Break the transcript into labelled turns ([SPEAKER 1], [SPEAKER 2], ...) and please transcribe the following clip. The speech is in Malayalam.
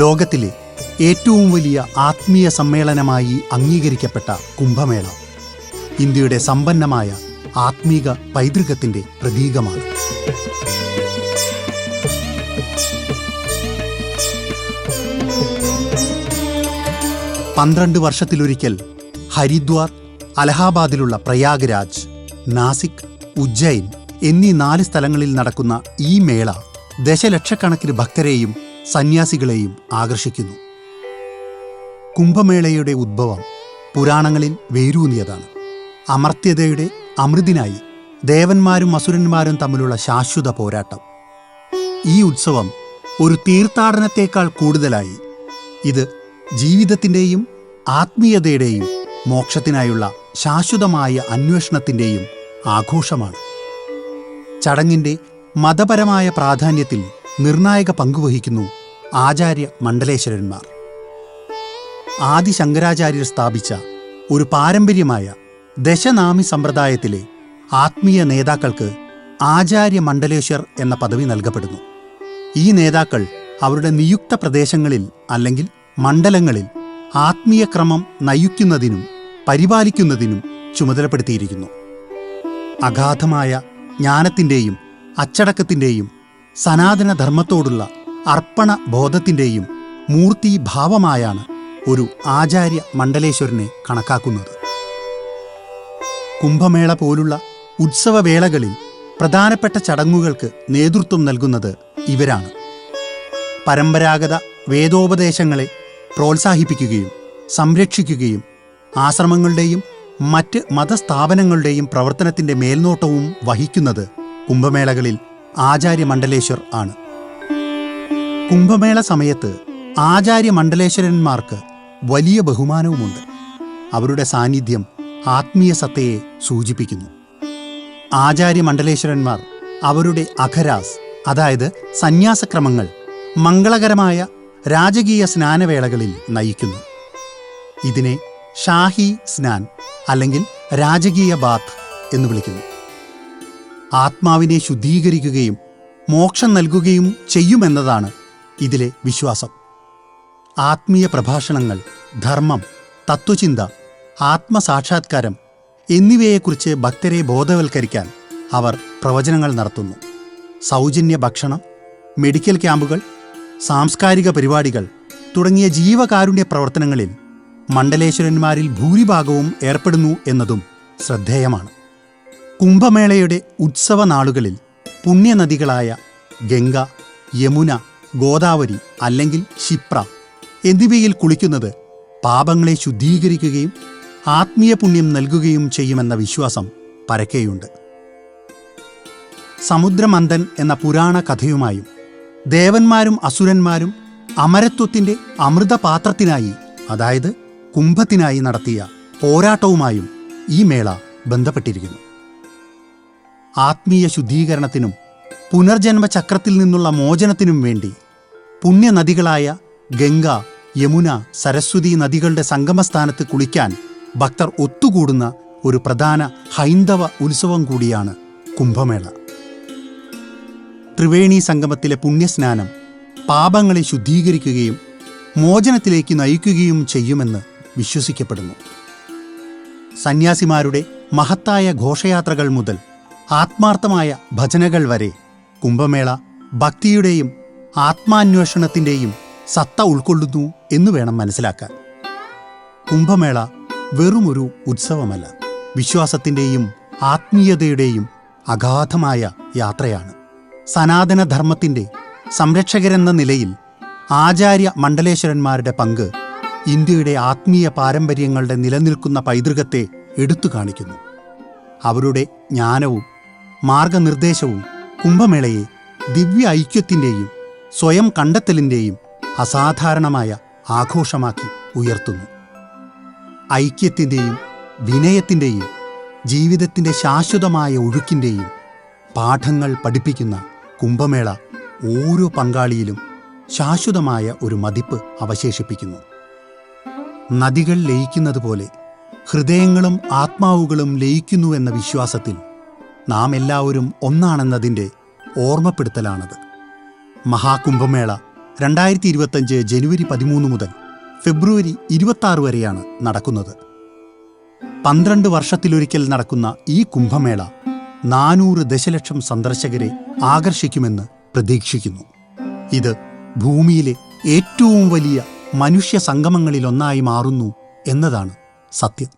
[SPEAKER 1] ലോകത്തിലെ ഏറ്റവും വലിയ ആത്മീയ സമ്മേളനമായി അംഗീകരിക്കപ്പെട്ട കുംഭമേള ഇന്ത്യയുടെ സമ്പന്നമായ ആത്മീക പൈതൃകത്തിന്റെ പ്രതീകമാണ്. പന്ത്രണ്ട് വർഷത്തിലൊരിക്കൽ ഹരിദ്വാർ അലഹാബാദിലുള്ള പ്രയാഗ്രാജ് നാസിക് ഉജ്ജയിൻ എന്നീ നാല് സ്ഥലങ്ങളിൽ നടക്കുന്ന ഈ മേള ദശലക്ഷക്കണക്കിന് ഭക്തരെയും സന്യാസികളെയും ആകർഷിക്കുന്നു. കുംഭമേളയുടെ ഉദ്ഭവം പുരാണങ്ങളിൽ വേരൂന്നിയതാണ്. അമർത്യതയുടെ അമൃതിനായി ദേവന്മാരും അസുരന്മാരും തമ്മിലുള്ള ശാശ്വത പോരാട്ടം. ഈ ഉത്സവം ഒരു തീർത്ഥാടനത്തേക്കാൾ കൂടുതലായി ഇത് ജീവിതത്തിന്റെയും ആത്മീയതയുടെയും മോക്ഷത്തിനായുള്ള ശാശ്വതമായ അന്വേഷണത്തിന്റെയും ആഘോഷമാണ്. ചടങ്ങിന്റെ മതപരമായ പ്രാധാന്യത്തിൽ നിർണായക പങ്കുവഹിക്കുന്നു ആചാര്യ മണ്ഡലേശ്വരന്മാർ. ആദി ശങ്കരാചാര്യർ സ്ഥാപിച്ച ഒരു പാരമ്പര്യമായ ദശനാമി സമ്പ്രദായത്തിലെ ആത്മീയ നേതാക്കൾക്ക് ആചാര്യ മണ്ഡലേശ്വർ എന്ന പദവി നൽകപ്പെടുന്നു. ഈ നേതാക്കൾ അവരുടെ നിയുക്ത പ്രദേശങ്ങളിൽ അല്ലെങ്കിൽ മണ്ഡലങ്ങളിൽ ആത്മീയ ക്രമം നയിക്കുന്നതിനും പരിപാലിക്കുന്നതിനും ചുമതലപ്പെടുത്തിയിരിക്കുന്നു. അഗാധമായ ജ്ഞാനത്തിന്റെയും അച്ചടക്കത്തിന്റെയും സനാതനധർമ്മത്തോടുള്ള അർപ്പണ ബോധത്തിന്റെയും മൂർത്തിഭാവമായാണ് ഒരു ആചാര്യ മണ്ഡലേശ്വരനെ കണക്കാക്കുന്നത്. കുംഭമേള പോലുള്ള ഉത്സവവേളകളിൽ പ്രധാനപ്പെട്ട ചടങ്ങുകൾക്ക് നേതൃത്വം നൽകുന്നത് ഇവരാണ്. പരമ്പരാഗത വേദോപദേശങ്ങളെ പ്രോത്സാഹിപ്പിക്കുകയും സംരക്ഷിക്കുകയും ആശ്രമങ്ങളുടെയും മറ്റ് മതസ്ഥാപനങ്ങളുടെയും പ്രവർത്തനത്തിന്റെ മേൽനോട്ടവും വഹിക്കുന്നത് കുംഭമേളകളിൽ ആചാര്യ മണ്ഡലേശ്വർ ആണ്. കുംഭമേള സമയത്ത് ആചാര്യ മണ്ഡലേശ്വരന്മാർക്ക് വലിയ ബഹുമാനവുമുണ്ട്. അവരുടെ സാന്നിധ്യം ആത്മീയ സത്തയെ സൂചിപ്പിക്കുന്നു. ആചാര്യ മണ്ഡലേശ്വരന്മാർ അവരുടെ അഖരാസ് അതായത് സന്യാസക്രമങ്ങൾ മംഗളകരമായ രാജകീയ സ്നാനവേളകളിൽ നയിക്കുന്നു. ഇതിനെ ഷാഹി സ്നാൻ അല്ലെങ്കിൽ രാജകീയ ബാത്ത് എന്ന് വിളിക്കുന്നു. ആത്മാവിനെ ശുദ്ധീകരിക്കുകയും മോക്ഷം നൽകുകയും ചെയ്യുമെന്നതാണ് ഇതിലെ വിശ്വാസം. ആത്മീയ പ്രഭാഷണങ്ങൾ ധർമ്മം തത്വചിന്ത ആത്മസാക്ഷാത്കാരം എന്നിവയെക്കുറിച്ച് ഭക്തരെ ബോധവൽക്കരിക്കാൻ അവർ പ്രവചനങ്ങൾ നടത്തുന്നു. സൗജന്യ ഭക്ഷണം മെഡിക്കൽ ക്യാമ്പുകൾ സാംസ്കാരിക പരിപാടികൾ തുടങ്ങിയ ജീവകാരുണ്യ പ്രവർത്തനങ്ങളിൽ മണ്ഡലേശ്വരന്മാരിൽ ഭൂരിഭാഗവും ഏർപ്പെടുന്നു എന്നതും ശ്രദ്ധേയമാണ്. കുംഭമേളയുടെ ഉത്സവ നാളുകളിൽ പുണ്യനദികളായ ഗംഗ യമുന ഗോദാവരി അല്ലെങ്കിൽ ക്ഷിപ്ര എന്നിവയിൽ കുളിക്കുന്നത് പാപങ്ങളെ ശുദ്ധീകരിക്കുകയും ആത്മീയ പുണ്യം നൽകുകയും ചെയ്യുമെന്ന വിശ്വാസം പരക്കെയുണ്ട്. സമുദ്രമന്ദൻ എന്ന പുരാണ കഥയുമായും ദേവന്മാരും അസുരന്മാരും അമരത്വത്തിന്റെ അമൃതപാത്രത്തിനായി അതായത് കുംഭത്തിനായി നടത്തിയ പോരാട്ടവുമായും ഈ മേള ബന്ധപ്പെട്ടിരിക്കുന്നു. ആത്മീയ ശുദ്ധീകരണത്തിനും പുനർജന്മ ചക്രത്തിൽ നിന്നുള്ള മോചനത്തിനും വേണ്ടി പുണ്യനദികളായ ഗംഗ യമുന സരസ്വതി നദികളുടെ സംഗമസ്ഥാനത്ത് കുളിക്കാൻ ഭക്തർ ഒത്തുകൂടുന്ന ഒരു പ്രധാന ഹൈന്ദവ ഉത്സവം കൂടിയാണ് കുംഭമേള. ത്രിവേണി സംഗമത്തിലെ പുണ്യസ്നാനം പാപങ്ങളെ ശുദ്ധീകരിക്കുകയും മോചനത്തിലേക്ക് നയിക്കുകയും ചെയ്യുമെന്ന് വിശ്വസിക്കപ്പെടുന്നു. സന്യാസിമാരുടെ മഹത്തായ ഘോഷയാത്രകൾ മുതൽ ആത്മാർത്ഥമായ ഭജനകൾ വരെ കുംഭമേള ഭക്തിയുടെയും ആത്മാന്വേഷണത്തിന്റെയും സത്ത ഉൾക്കൊള്ളുന്നു എന്ന് വേണം മനസ്സിലാക്കാൻ. കുംഭമേള വെറുമൊരു ഉത്സവമല്ല വിശ്വാസത്തിന്റെയും ആത്മീയതയുടെയും അഗാധമായ യാത്രയാണ്. സനാതനധർമ്മത്തിന്റെ സംരക്ഷകരെന്ന നിലയിൽ ആചാര്യ മണ്ഡലേശ്വരന്മാരുടെ പങ്ക് ഇന്ത്യയുടെ ആത്മീയ പാരമ്പര്യങ്ങളുടെ നിലനിൽക്കുന്ന പൈതൃകത്തെ എടുത്തു കാണിക്കുന്നു. അവരുടെ ജ്ഞാനവും മാർഗനിർദ്ദേശവും കുംഭമേളയെ ദിവ്യ ഐക്യത്തിന്റെയും സ്വയം കണ്ടെത്തലിന്റെയും അസാധാരണമായ ആഘോഷമാക്കി ഉയർത്തുന്നു. ഐക്യത്തിന്റെയും വിനയത്തിന്റെയും ജീവിതത്തിന്റെ ശാശ്വതമായ ഒഴുക്കിന്റെയും പാഠങ്ങൾ പഠിപ്പിക്കുന്ന കുംഭമേള ഓരോ പങ്കാളിയിലും ശാശ്വതമായ ഒരു മതിപ്പ് അവശേഷിപ്പിക്കുന്നു. നദികൾ ലയിക്കുന്നത് പോലെ ഹൃദയങ്ങളും ആത്മാവുകളും ലയിക്കുന്നു എന്ന വിശ്വാസത്തിൽ നാം എല്ലാവരും ഒന്നാണെന്നതിന്റെ ഓർമ്മപ്പെടുത്തലാണത്. മഹാകുംഭമേള രണ്ടായിരത്തി ഇരുപത്തഞ്ച് ജനുവരി പതിമൂന്ന് മുതൽ ഫെബ്രുവരി ഇരുപത്തി വരെയാണ് നടക്കുന്നത്. പന്ത്രണ്ട് വർഷത്തിലൊരിക്കൽ നടക്കുന്ന ഈ കുംഭമേള നാനൂറ് ദശലക്ഷം സന്ദർശകരെ ആകർഷിക്കുമെന്ന് പ്രതീക്ഷിക്കുന്നു. ഇത് ഭൂമിയിലെ ഏറ്റവും വലിയ മനുഷ്യ സംഗമങ്ങളിലൊന്നായി മാറുന്നു എന്നതാണ് സത്യം.